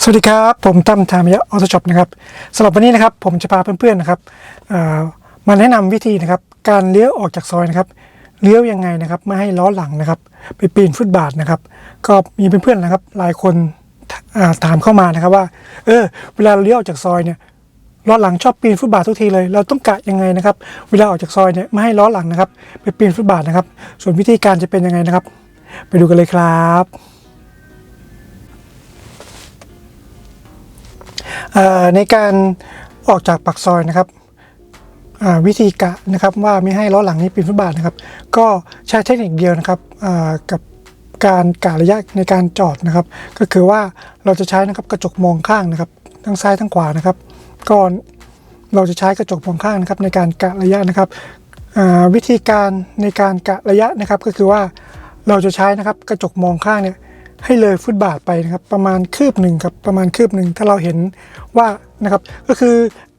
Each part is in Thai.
สวัสดีครับ ผมตั้มทามยะออโตช็อปนะครับสำหรับวันนี้นะครับผมจะพาเพื่อนๆนะครับมาแนะนำวิธีนะครับ การเลี้ยวออกจากซอยนะครับเลี้ยวยังไงนะครับไม่ให้ล้อหลังนะครับ ไปปีนฟุตบาทนะครับ ก็มีเพื่อนๆนะครับ หลายคนถามเข้ามานะครับว่า เออ เวลาเราเลี้ยวออกจากซอยเนี่ยล้อหลังชอบปีนฟุตบาททุกทีเลย เราต้องกะยังไงนะครับ เวลาออกจากซอยเนี่ยไม่ให้ล้อหลังนะครับ ไปปีนฟุตบาทนะครับ ส่วนวิธีการจะเป็นยังไงนะครับ ไปดูกันเลยครับ ในการออกจากปากซอยนะครับวิธีกะนะครับว่าไม่ให้ล้อหลังนี้ปีนฟุตบาทนะครับ ก็ใช้เทคนิคเดียวนะครับกับการกะระยะในการจอดนะครับ ก็คือว่าเราจะใช้นะครับกระจกมองข้างนะครับ ทั้งซ้ายทั้งขวานะครับก็เราจะใช้กระจกมองข้างนะครับในการกะระยะนะครับวิธีการในการกะระยะนะครับ ก็คือว่าเราจะใช้นะครับกระจกมองข้างเนี่ย ให้เลยฟุตบาทไปนะครับประมาณคืบหนึ่งครับประมาณคืบหนึ่งถ้าเราเห็นว่านะครับก็คือ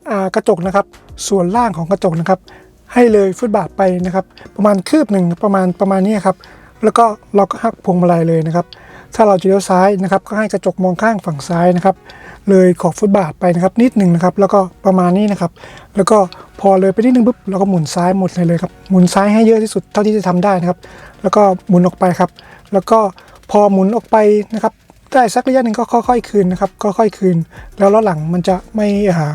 อกระจกนะครับส่วนล่างของกระจกนะครับ ให้เลยฟุตบาทไปนะครับ ประมาณคืบหนึ่งประมาณประมาณนี้ครับแล้วก็เราก็หักพวงมาลัยเลยนะครับ ถ้าเราจะเลี้ยวซ้ายนะครับ ก็ให้กระจกมองข้างฝั่งซ้ายนะครับ เลยขอบฟุตบาทไปนะครับนิดหนึ่งนะครับ แล้วก็ประมาณนี้นะครับ แล้วก็พอเลยไปนิดนึงปุ๊บเราก็หมุนซ้ายหมดเลยเลยครับหมุนซ้ายให้เยอะที่สุดเท่าที่จะทำได้นะครับ แล้วก็หมุนออกไปครับ แล้วก็ พอหมุนออกไปนะครับได้สักระยะหนึ่งก็ค่อยๆคืนนะครับก็ค่อยคืน แล้วล้อหลังมันจะไม่อ่า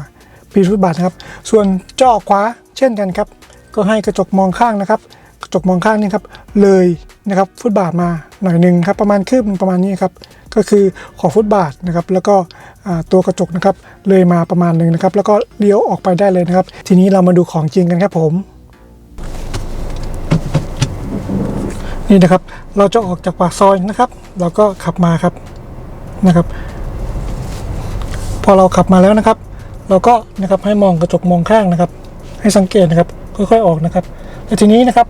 ปีนฟุตบาทนะครับ ส่วนจอขวาเช่นกันครับ ก็ให้กระจกมองข้างนะครับ กระจกมองข้างนี่ครับเลยนะครับฟุตบาทมาหน่อยหนึ่งครับประมาณคืบประมาณนี้ครับก็คือขอฟุตบาทนะครับ แล้วก็ตัวกระจกนะครับเลยมาประมาณหนึ่งนะครับ แล้วก็เลี้ยวออกไปได้เลยนะครับ ทีนี้เรามาดูของจริงกันครับผม นี่นะครับ เราจะออกจากปากซอยนะครับ เราก็ขับมาครับนะครับ พอเราขับมาแล้วนะครับ เราก็นะครับให้มองกระจกมองข้างนะครับ ให้สังเกตนะครับ ค่อยๆออกนะครับแต่ทีนี้นะครับ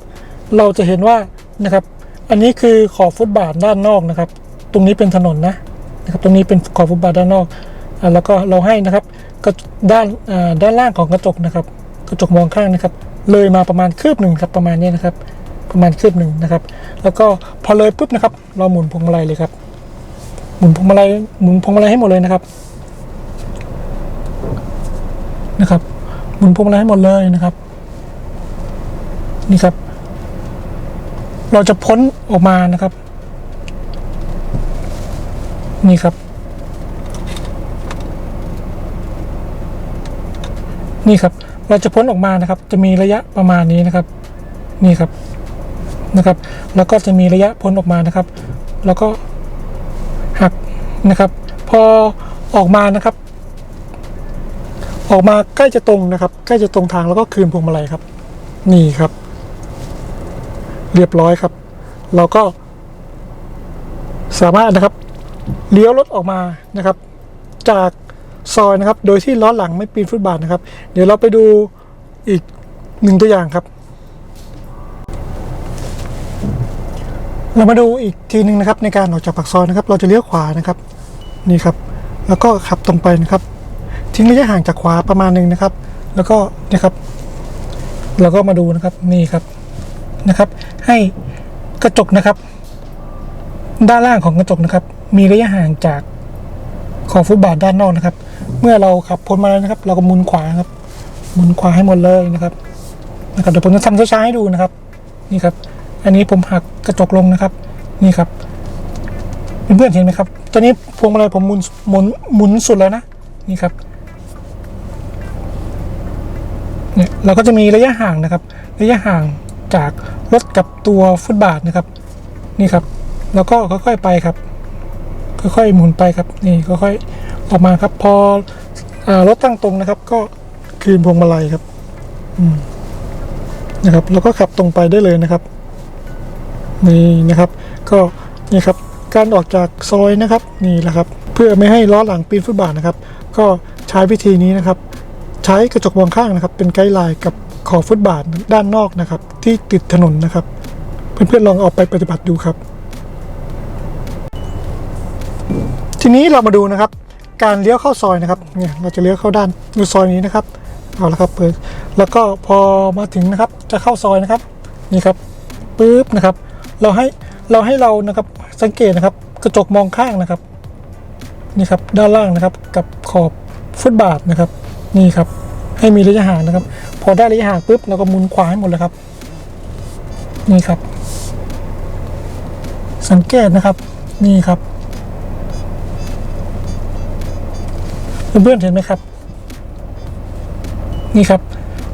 เราจะเห็นว่านะครับ อันนี้คือขอบฟุตบาทด้านนอกนะครับ ตรงนี้เป็นถนนนะนะครับ ตรงนี้เป็นขอบฟุตบาทด้านนอกอ่าแล้วก็เราให้นะครับกระด้านอ่าด้านล่างของกระจกนะครับ กระจกมองข้างนะครับ เลยมาประมาณคืบหนึ่งครับประมาณนี้นะครับ ประมาณคืบหนึ่งนะครับ แล้วก็พอเลยปุ๊บนะครับ เราหมุนพวงมาลัยเลยครับ หมุนพวงมาลัยหมุนพวงมาลัยให้หมดเลยนะครับนะครับ หมุนพวงมาลัยให้หมดเลยนะครับ นี่ครับ เราจะพ้นออกมานะครับ นี่ครับ นี่ครับ เราจะพ้นออกมานะครับ จะมีระยะประมาณนี้นะครับ นี่ครับ นะครับ แล้วก็จะมีระยะพ้นออกมานะครับ แล้วก็หักนะครับ พอออกมานะครับ ออกมาใกล้จะตรงนะครับ ใกล้จะตรงทางแล้วก็คืนพวงมาลัยครับ นี่ครับ เรียบร้อยครับ เราก็ สามารถนะครับเลี้ยวรถออกมานะครับ จากซอยนะครับ โดยที่ล้อหลังไม่ปีนฟุตบาทนะครับ เดี๋ยวเราไปดูอีกหนึ่งตัวอย่างครับ เรามาดูอีกทีหนึ่งนะครับในการออกจากปากซอยนะครับ เราจะเลี้ยวขวานะครับนี่ครับ แล้วก็ขับตรงไปนะครับ ทิ้งระยะห่างจากขวาประมาณหนึ่งนะครับ แล้วก็นะครับ เราก็มาดูนะครับนี่ครับนะครับ ให้กระจกนะครับ ด้านล่างของกระจกนะครับ มีระยะห่างจากขอบฟุตบาทด้านนอกนะครับ เมื่อเราขับพ้นมาแล้วนะครับ เราก็หมุนขวาครับหมุนขวาให้หมดเลยนะครับนะครับเดี๋ยวผมจะทำช้าๆให้ดูนะครับ นี่ครับ อันนี้ผมหักกระจกลงนะครับ นี่ครับเพื่อนๆเห็นไหมครับ ตอนนี้พวงมาลัยผมหมุนหมุนหมุนสุดแล้วนะ นี่ครับเนี่ยเราก็จะมีระยะห่างนะครับ ระยะห่างจากรถกับตัวฟุตบาทนะครับ นี่ครับ แล้วก็ค่อยๆไปครับ ค่อยๆหมุนไปครับ นี่ค่อยๆออกมาครับ พออรถตั้งตรงนะครับ ก็คืนพวงมาลัยครับนะครับ แล้วก็ขับตรงไปได้เลยนะครับ นี่นะครับ ก็นี่ครับการออกจากซอยนะครับนี่แหละครับ เพื่อไม่ให้ล้อหลังปีนฟุตบาทนะครับ ก็ใช้วิธีนี้นะครับ ใช้กระจกมองข้างนะครับ เป็นไกด์ไลน์กับขอบฟุตบาทด้านนอกนะครับ ที่ติดถนนนะครับ เพื่อนๆลองเอาไปปฏิบัติดูครับ ทีนี้เรามาดูนะครับ การเลี้ยวเข้าซอยนะครับเนี่ยเราจะเลี้ยวเข้าด้านในซอยนี้นะครับเอาละครับเปิดแล้วก็พอมาถึงนะครับ จะเข้าซอยนะครับนี่ครับปึ๊บนะครับ เราให้เราให้เรานะครับสังเกตนะครับกระจกมองข้างนะครับนี่ครับด้านล่างนะครับกับขอบฟุตบาทนะครับ นี่ครับ ให้มีระยะห่างนะครับ พอได้ระยะห่างปุ๊บเราก็มุนขวาให้หมดเลยครับ นี่ครับ สังเกตนะครับนี่ครับเพื่อนๆเห็นไหมครับ นี่ครับ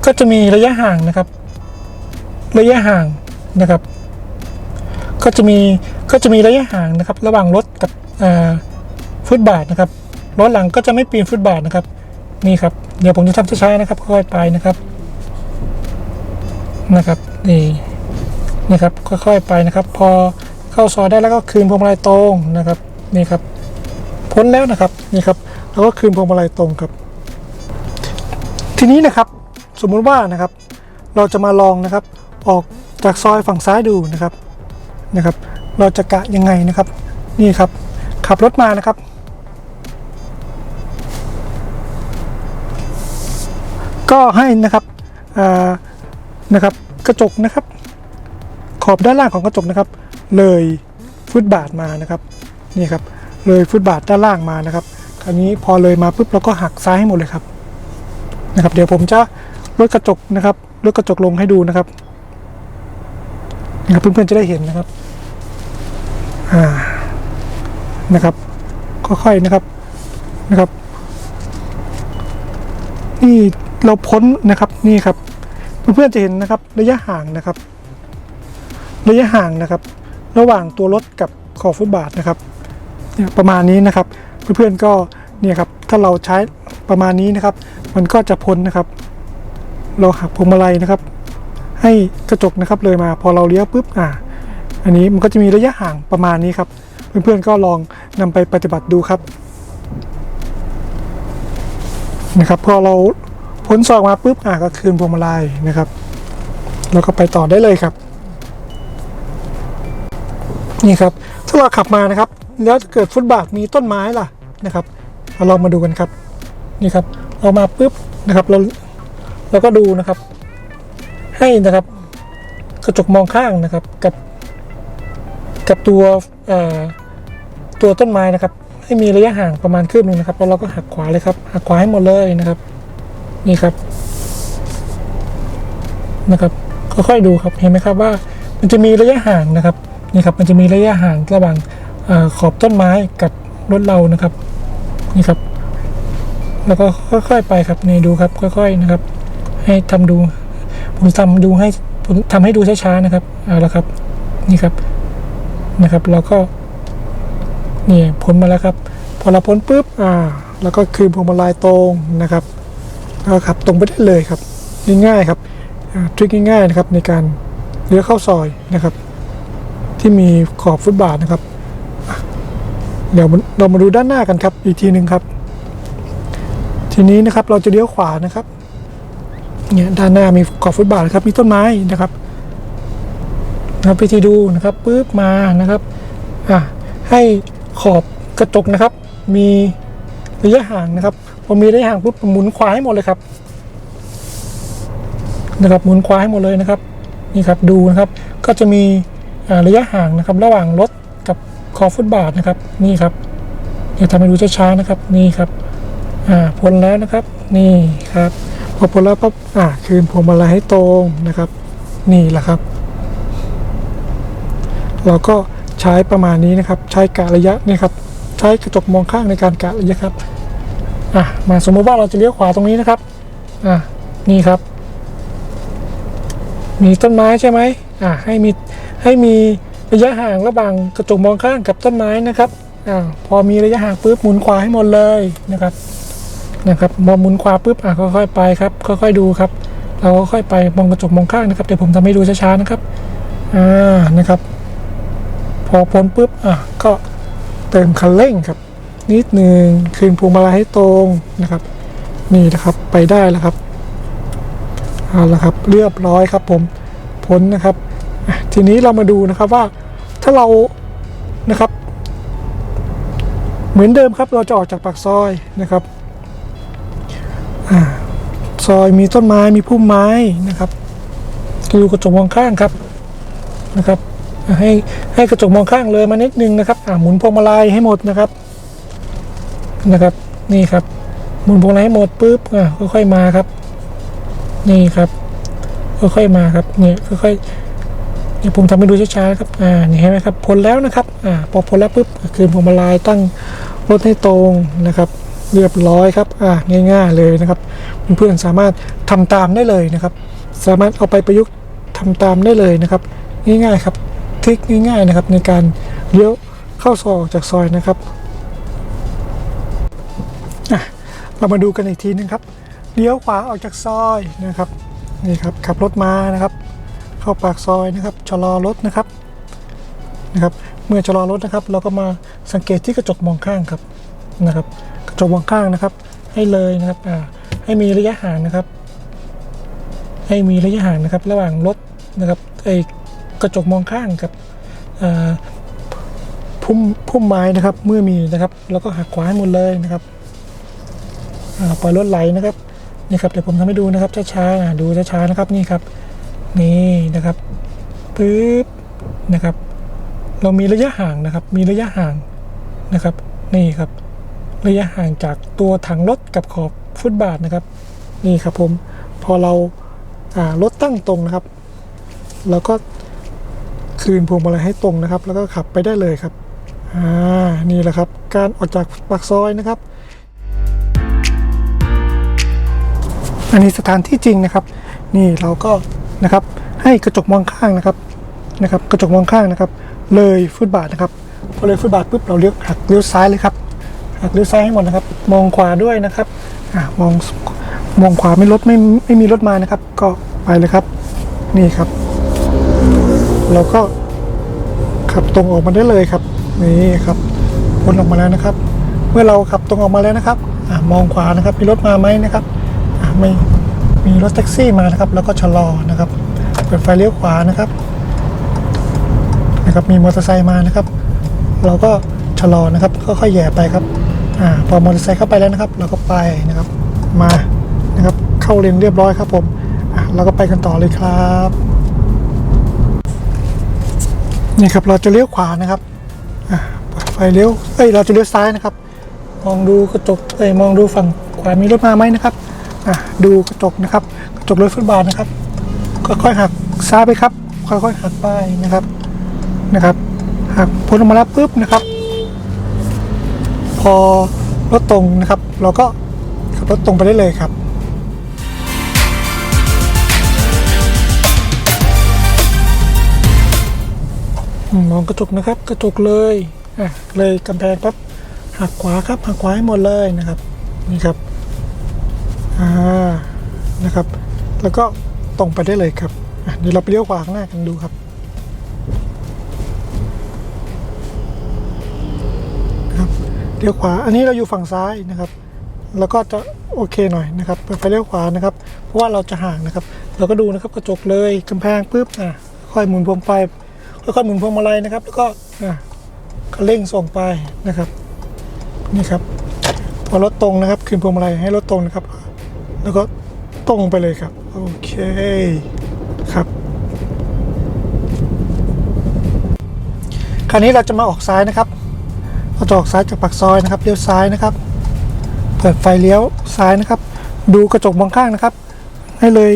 ก็จะมีระยะห่างนะครับ ระยะห่างนะครับ ก็จะมีก็จะมีระยะห่างนะครับ ระหว่างรถกับฟุตบาทนะครับรถหลังก็จะไม่ปีนฟุตบาทนะครับนี่ครับเดี๋ยวผมจะทำช้าๆนะครับค่อยๆไปนะครับนะครับนี่นี่ครับค่อยๆไปนะครับ พอเข้าซอยได้แล้วก็คืนพวงมาลัยตรงนะครับนี่ครับพ้นแล้วนะครับนี่ครับแล้วก็คืนพวงมาลัยตรงครับ ทีนี้นะครับสมมุติว่านะครับ เราจะมาลองนะครับออกจากซอยฝั่งซ้ายดูนะครับ นะครับ เราจะกะยังไงนะครับ นี่ครับ ขับรถมานะครับ ก็ให้นะครับนะครับ กระจกนะครับ ขอบด้านล่างของกระจกนะครับ เลยฟุตบาทมานะครับ นี่ครับ เลยฟุตบาทด้านล่างมานะครับคราวนี้พอเลยมาปุ๊บเราก็หักซ้ายให้หมดเลยครับนะครับ เดี๋ยวผมจะลดกระจกนะครับลดกระจกลงให้ดูนะครับนะครับเพื่อนๆจะได้เห็นนะครับ อ่านะครับค่อยๆนะครับนะครับ นี่เราพ้นนะครับนี่ครับ เพื่อนๆจะเห็นนะครับ ระยะห่างนะครับ ระยะห่างนะครับ ระหว่างตัวรถกับขอบฟุตบาทนะครับเนี่ยประมาณนี้นะครับ เพื่อนๆก็เนี่ยครับถ้าเราใช้ประมาณนี้นะครับ มันก็จะพ้นนะครับ เราหักพวงมาลัยนะครับ ให้กระจกนะครับเลยมา พอเราเลี้ยวปุ๊บอ่า อันนี้มันก็จะมีระยะห่างประมาณนี้ครับ เพื่อนๆก็ลองนำไปปฏิบัติดูครับนะครับพอเราพ้นซองมาปุ๊บอ่าก็คืนพวงมาลัยนะครับ แล้วก็ไปต่อได้เลยครับ นี่ครับถ้าเราขับมานะครับ แล้วเกิดฟุตบาทมีต้นไม้ล่ะนะครับเราลองมาดูกันครับ นี่ครับเรามาปุ๊บนะครับเราเราก็ดูนะครับ ให้นะครับ กระจกมองข้างนะครับกับ กับตัวตัวต้นไม้นะครับ ให้มีระยะห่างประมาณคืบหนึ่งนะครับ แล้วเราก็หักขวาเลยครับ หักขวาให้หมดเลยนะครับ นี่ครับ นะครับ ค่อยๆดูครับ เห็นไหมครับว่ามันจะมีระยะห่างนะครับ นี่ครับ มันจะมีระยะห่างระหว่างอขอบต้นไม้กับรถเรานะครับ นี่ครับ แล้วก็ค่อยๆไปครับ นี่ดูครับ ค่อย ๆนะครับ ให้ทำดู ผมทำดูให้ผมทำให้ดูช้าๆนะครับ เอาละครับ นี่ครับ นะครับ เราก็นี่พ้นมาแล้วครับ พอเราพ้นปุ๊บอ่าแล้วก็คืนพวงมาลัยตรงนะครับแล้วก็ขับตรงไปได้เลยครับง่ายๆครับทริคง่ายๆนะครับในการเลี้ยวเข้าซอยนะครับ ที่มีขอบฟุตบาทนะครับ เดี๋ยวเรามาดูด้านหน้ากันครับ อีกทีหนึ่งครับ ทีนี้นะครับเราจะเลี้ยวขวานะครับเนี่ยด้านหน้ามีขอบฟุตบาทนะครับมีต้นไม้นะครับ นะครับวิธีดูนะครับปุ๊บมานะครับอะให้ขอบกระจกนะครับ มีระยะห่างนะครับพอมีระยะห่างปุ๊บหมุนขวาให้หมดเลยครับ นะครับหมุนขวาให้หมดเลยนะครับนี่ครับดูนะครับก็จะมีอ่าระยะห่างนะครับ ระหว่างรถกับขอบฟุตบาทนะครับ นี่ครับเดี๋ยวทำให้ดูช้าๆนะครับ นี่ครับอ่าพ้นแล้วนะครับ นี่ครับพอพ้นแล้วปั๊บอ่าคืนพวงมาลัยให้ตรงนะครับ นี่แหละครับ เราก็ใช้ประมาณนี้นะครับ ใช้กะระยะนี่ครับ ใช้กระจกมองข้างในการกะระยะครับอะมาสมมติว่าเราจะเลี้ยวขวาตรงนี้นะครับอะนี่ครับ มีต้นไม้ใช่ไหมอะให้มีให้มีระยะห่างระหว่างกระจกมองข้างกับต้นไม้นะครับอ่าพอมีระยะห่างปุ๊บหมุนขวาให้หมดเลยนะครับนะครับมองหมุนขวาปุ๊บอะค่อยๆไปครับค่อยๆดูครับ เราก็ค่อยไปมองกระจกมองข้างนะครับเดี๋ยวผมทำให้ดูช้าๆนะครับอ่านะครับ พอพ้นปุ๊บอะก็เติมคันเร่งครับ นิดหนึ่งคืนพวงมาลัยให้ตรงนะครับ นี่นะครับไปได้แล้วครับเอาละครับเรียบร้อยครับผมพ้นนะครับทีนี้เรามาดูนะครับว่าถ้าเรานะครับ เหมือนเดิมครับเราจะออกจากปากซอยนะครับอซอยมีต้นไม้มีพุ่มไม้นะครับดูกระจกมองข้างครับนะครับ ให้ให้กระจกมองข้างเลยมานิดนึงนะครับอ่าหมุนพวงมาลัยให้หมดนะครับนะครับ นี่ครับหมุนพวงมาลัยให้หมดปุ๊บอะค่อยๆมาครับ นี่ครับค่อยๆมาครับเนี่ยค่อยๆเนี่ยผมทำให้ดูช้าๆครับอ่านี่เห็นไหมครับพ้นแล้วนะครับอ่าพอพ้นแล้วปุ๊บคืนพวงมาลัยตั้งรถให้ตรงนะครับ เรียบร้อยครับอ่าง่าย ๆเลยนะครับเพื่อนๆสามารถทำตามได้เลยนะครับ สามารถเอาไปประยุกต์ทำตามได้เลยนะครับ ง่ายๆครับ ทริคง่ายๆนะครับในการเลี้ยวเข้าซอยออกจากซอยนะครับอะเรามาดูกันอีกทีนึงครับเลี้ยวขวาออกจากซอยนะครับนี่ครับขับรถมานะครับ เข้าปากซอยนะครับชะลอรถนะครับนะครับ เมื่อชะลอรถนะครับ เราก็มาสังเกตที่กระจกมองข้างครับนะครับ กระจกมองข้างนะครับ ให้เลยนะครับอ่าให้มีระยะห่างนะครับ ให้มีระยะห่างนะครับ ระหว่างรถนะครับไอ กระจกมองข้างกับพุ่มพุ่มไม้นะครับเมื่อมีนะครับ แล้วก็หักขวาให้หมดเลยนะครับปล่อยรถไหลนะครับนี่ครับเดี๋ยวผมทำให้ดูนะครับช้าๆอ่าดูช้าๆนะครับนี่ครับ นี่นะครับปึ๊บนะครับ เรามีระยะห่างนะครับ มีระยะห่างนะครับ นี่ครับ ระยะห่างจากตัวถังรถกับขอบฟุตบาทนะครับ นี่ครับผมพอเรารถตั้งตรงนะครับ เราก็ คืนพวงมาลัยให้ตรงนะครับ แล้วก็ขับไปได้เลยครับอ่านี่แหละครับ การออกจากปากซอยนะครับ อันนี้สถานที่จริงนะครับ นี่เราก็นะครับให้กระจกมองข้างนะครับนะครับ กระจกมองข้างนะครับ เลยฟุตบาทนะครับพอเลยฟุตบาทปุ๊บเราเลี้ยวหักเลี้ยวซ้ายเลยครับหักเลี้ยวซ้ายให้หมดนะครับ มองขวาด้วยนะครับอ่ามองมองขวาไม่รถไม่ไม่มีรถมานะครับ ก็ไปเลยครับ นี่ครับ เราก็ขับตรงออกมาได้เลยครับนี่ครับพ้นออกมาแล้วนะครับ เมื่อเราขับตรงออกมาแล้วนะครับอมองขวานะครับมีรถมาไหมนะครับไม่มีรถแท็กซี่มานะครับ แล้วก็ชะลอนะครับ เปิดไฟเลี้ยวขวานะครับนะครับมีมอเตอร์ไซค์มานะครับ เราก็ชะลอนะครับค่อยๆแย่ไปครับอ่าพอมอเตอร์ไซค์เข้าไปแล้วนะครับ เราก็ไปนะครับมานะครับเข้าเลนเรียบร้อยครับผมอะเราก็ไปกันต่อเลยครับ นี่ครับเราจะเลี้ยวขวานะครับเปิดไฟเลี้ยวเอ้ยเราจะเลี้ยวซ้ายนะครับ มองดูกระจกเอ้ยมองดูฝั่งขวามีรถมาไหมนะครับอะดูกระจกนะครับ กระจกรถฟุตบาทนะครับค่อยๆหักซ้ายไปครับ ค่อยๆหักไปนะครับนะครับหักพ้นออกมาแล้วปุ๊บนะครับ พอรถตรงนะครับ เราก็ขับรถตรงไปได้เลยครับ มองกระจกนะครับ กระจกเลยอะเลยกำแพงปั๊บหักขวาครับหักขวาให้หมดเลยนะครับนี่ครับอ่านะครับ แล้วก็ตรงไปได้เลยครับเดี๋ยวเราไปเลี้ยวขวาข้างหน้ากันดูครับครับเลี้ยวขวาอันนี้เราอยู่ฝั่งซ้ายนะครับ แล้วก็จะโอเคหน่อยนะครับเปิดไฟเลี้ยวขวานะครับเพราะว่าเราจะห่างนะครับ เราก็ดูนะครับกระจกเลยกำแพงปุ๊บอะค่อยหมุนพวงไป ค่อยๆหมุนพวงมาลัยนะครับ แล้วก็อะเร่งส่งไปนะครับ นี่ครับ พอรถตรงนะครับ คืนพวงมาลัยให้รถตรงนะครับ แล้วก็ตรงไปเลยครับ โอเคครับคราวนี้เราจะมาออกซ้ายนะครับเราจะออกซ้ายจากปากซอยนะครับเลี้ยวซ้ายนะครับ เปิดไฟเลี้ยวซ้ายนะครับ ดูกระจกมองข้างนะครับ ให้เลย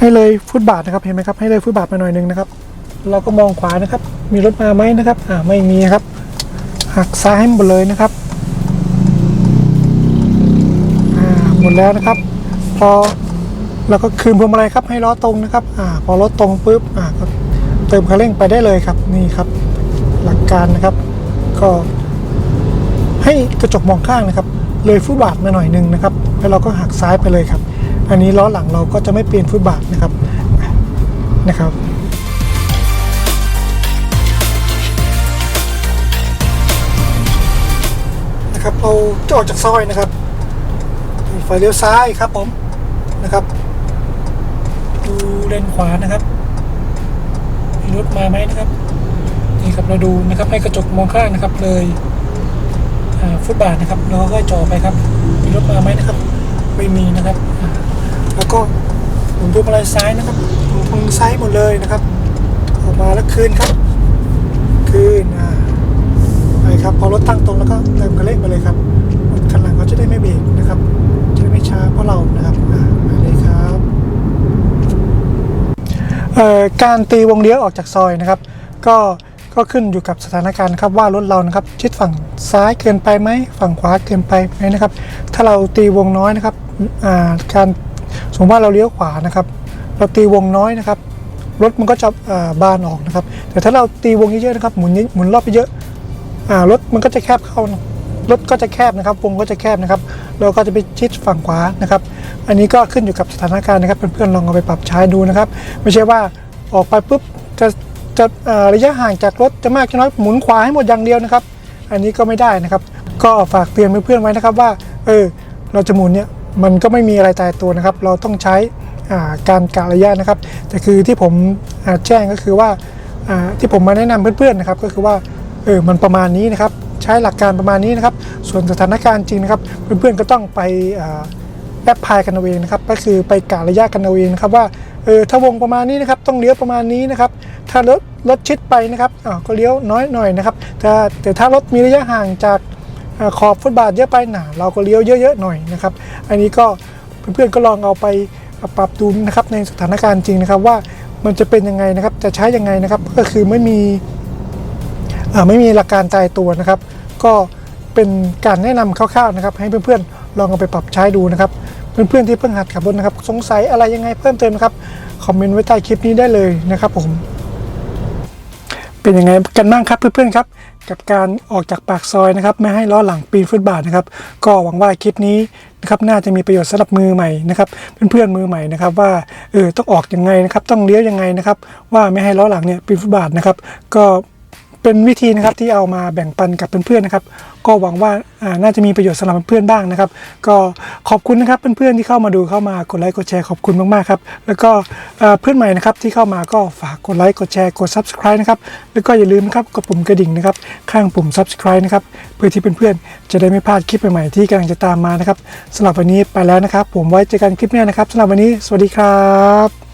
ให้เลยฟุตบาทนะครับเห็นไหมครับให้เลยฟุตบาทมาหน่อยหนึงนะครับ เราก็มองขวานะครับ มีรถมาไหมนะครับอ่าไม่มีครับหักซ้ายให้หมดเลยนะครับอ่าหมดแล้วนะครับ พอเราก็คืนพวงมาลัยครับให้ล้อตรงนะครับอ่าพอล้อตรงปุ๊บอ่าก็เติมคันเร่งไปได้เลยครับนี่ครับ หลักการนะครับ ก็ ให้กระจกมองข้างนะครับ เลยฟุตบาทมาหน่อยหนึงนะครับ แล้วเราก็หักซ้ายไปเลยครับ อันนี้ล้อหลังเราก็จะไม่เปลี่ยนฟุตบาทนะครับนะครับนะครับเราจะออกจากซอยนะครับไฟเลี้ยวซ้ายครับผมนะครับ ดูเลนขวานะครับมีรถมาไหมนะครับนี่ครับเราดูนะครับให้กระจกมองข้างนะครับเลยฟุตบาทนะครับเราก็จ่อไปครับมีรถมาไหมนะครับ ไม่มีนะครับ แล้วก็หมุนพวงมาลัยซ้ายนะครับหมุนพวงซ้ายหมดเลยนะครับ ออกมาแล้วคืนครับคืนอ่าไปครับพอรถตั้งตรงแล้วก็เติมกระเละไปเลยครับรถคันหลังเขาจะได้ไม่เบรกนะครับจะได้ไม่ช้าเพราะเรานะครับอ่าไปเลยครับเอ่อการตีวงเลี้ยวออกจากซอยนะครับ ก็ก็ขึ้นอยู่กับสถานการณ์ครับว่ารถเรานะครับ ชิดฝั่งซ้ายเกินไปไหมฝั่งขวาเกินไปไหมนะครับ ถ้าเราตีวงน้อยนะครับอ่าการ มมติว่าเราเลี้ยวขวานะครับ เราตีวงน้อยนะครับ รถมันก็จะบานออกนะครับ แต่ถ้าเราตีวงเยอะๆนะครับ หมุนหมุนรอบไปเยอะอ่ารถมันก็จะแคบเข้ารถก็จะแคบนะครับ วงก็จะแคบนะครับ เราก็จะไปชิดฝั่งขวานะครับ อันนี้ก็ขึ้นอยู่กับสถานการณ์นะครับ เพื่อนๆลองเอาไปปรับใช้ดูนะครับ ไม่ใช่ว่าออกไปปุ๊บจะจะระยะห่างจากรถจะมากจะน้อยหมุนขวาให้หมดอย่างเดียวนะครับ อันนี้ก็ไม่ได้นะครับ ก็ฝากเตือนเพื่อนๆไว้นะครับว่า เออ เราจะหมุนเนี่ย มันก็ไม่มีอะไรตายตัวนะครับ เราต้องใช้การกะระยะนะครับ แต่คือที่ผมแจ้งก็คือว่าที่ผมมาแนะนำเพื่อนๆนะครับ ก็คือว่าเออมันประมาณนี้นะครับ ใช้หลักการประมาณนี้นะครับ ส่วนสถานการณ์จริงนะครับ เพื่อนๆก็ต้องไปแอปพลายกันเอาเองนะครับ ก็คือไปกะระยะกันเอาเองนะครับว่าเออถ้าวงประมาณนี้นะครับ ต้องเลี้ยวประมาณนี้นะครับ ถ้ารถรถชิดไปนะครับอ่าก็เลี้ยวน้อยหน่อยนะครับแต่แต่ถ้ารถมีระยะห่างจาก ขอบฟุตบาทเยอะไปหนาเราก็เลี้ยวเยอะๆหน่อยนะครับ อันนี้ก็เพื่อนๆก็ลองเอาไปปรับดูนะครับในสถานการณ์จริงนะครับว่ามันจะเป็นยังไงนะครับจะใช้ยังไงนะครับก็คือไม่มีไม่มีหลักการตายตัวนะครับ ก็เป็นการแนะนำคร่าวๆนะครับ ให้เพื่อนๆลองเอาไปปรับใช้ดูนะครับ เพื่อนๆที่เพิ่งหัดขับรถนะครับ สงสัยอะไรยังไงเพิ่มเติมนะครับคอมเมนต์ไว้ใต้คลิปนี้ได้เลยนะครับผมเป็นยังไงกันบ้างครับเพื่อนๆครับ กับการออกจากปากซอยนะครับไม่ให้ล้อหลังปีนฟุตบาทนะครับ ก็หวังว่าคลิปนี้นะครับน่าจะมีประโยชน์สำหรับมือใหม่นะครับเพื่อนๆมือใหม่นะครับว่าเออต้องออกยังไงนะครับต้องเลี้ยวยังไงนะครับว่าไม่ให้ล้อหลังเนี่ยปีนฟุตบาทนะครับก็เป็นวิธีนะครับที่เอามาแบ่งปันกับเพื่อนๆนะครับ ก็หวังว่าน่าจะมีประโยชน์สำหรับเพื่อนบ้างนะครับ ก็ขอบคุณนะครับเพื่อนๆที่เข้ามาดูเข้ามากดไลค์กดแชร์ขอบคุณมากๆครับ แล้วก็เอ่อเพื่อนใหม่นะครับที่เข้ามาก็ฝากกดไลค์กดแชร์กด subscribe นะครับแล้วก็อย่าลืมนะครับกดปุ่มกระดิ่งนะครับข้างปุ่ม subscribe นะครับเพื่อที่เพื่อนๆจะได้ไม่พลาดคลิปใหม่ๆที่กำลังจะตามมานะครับสำหรับวันนี้ไปแล้วนะครับ ผมไว้เจอกันคลิปหน้านะครับสำหรับวันนี้ สวัสดีครับ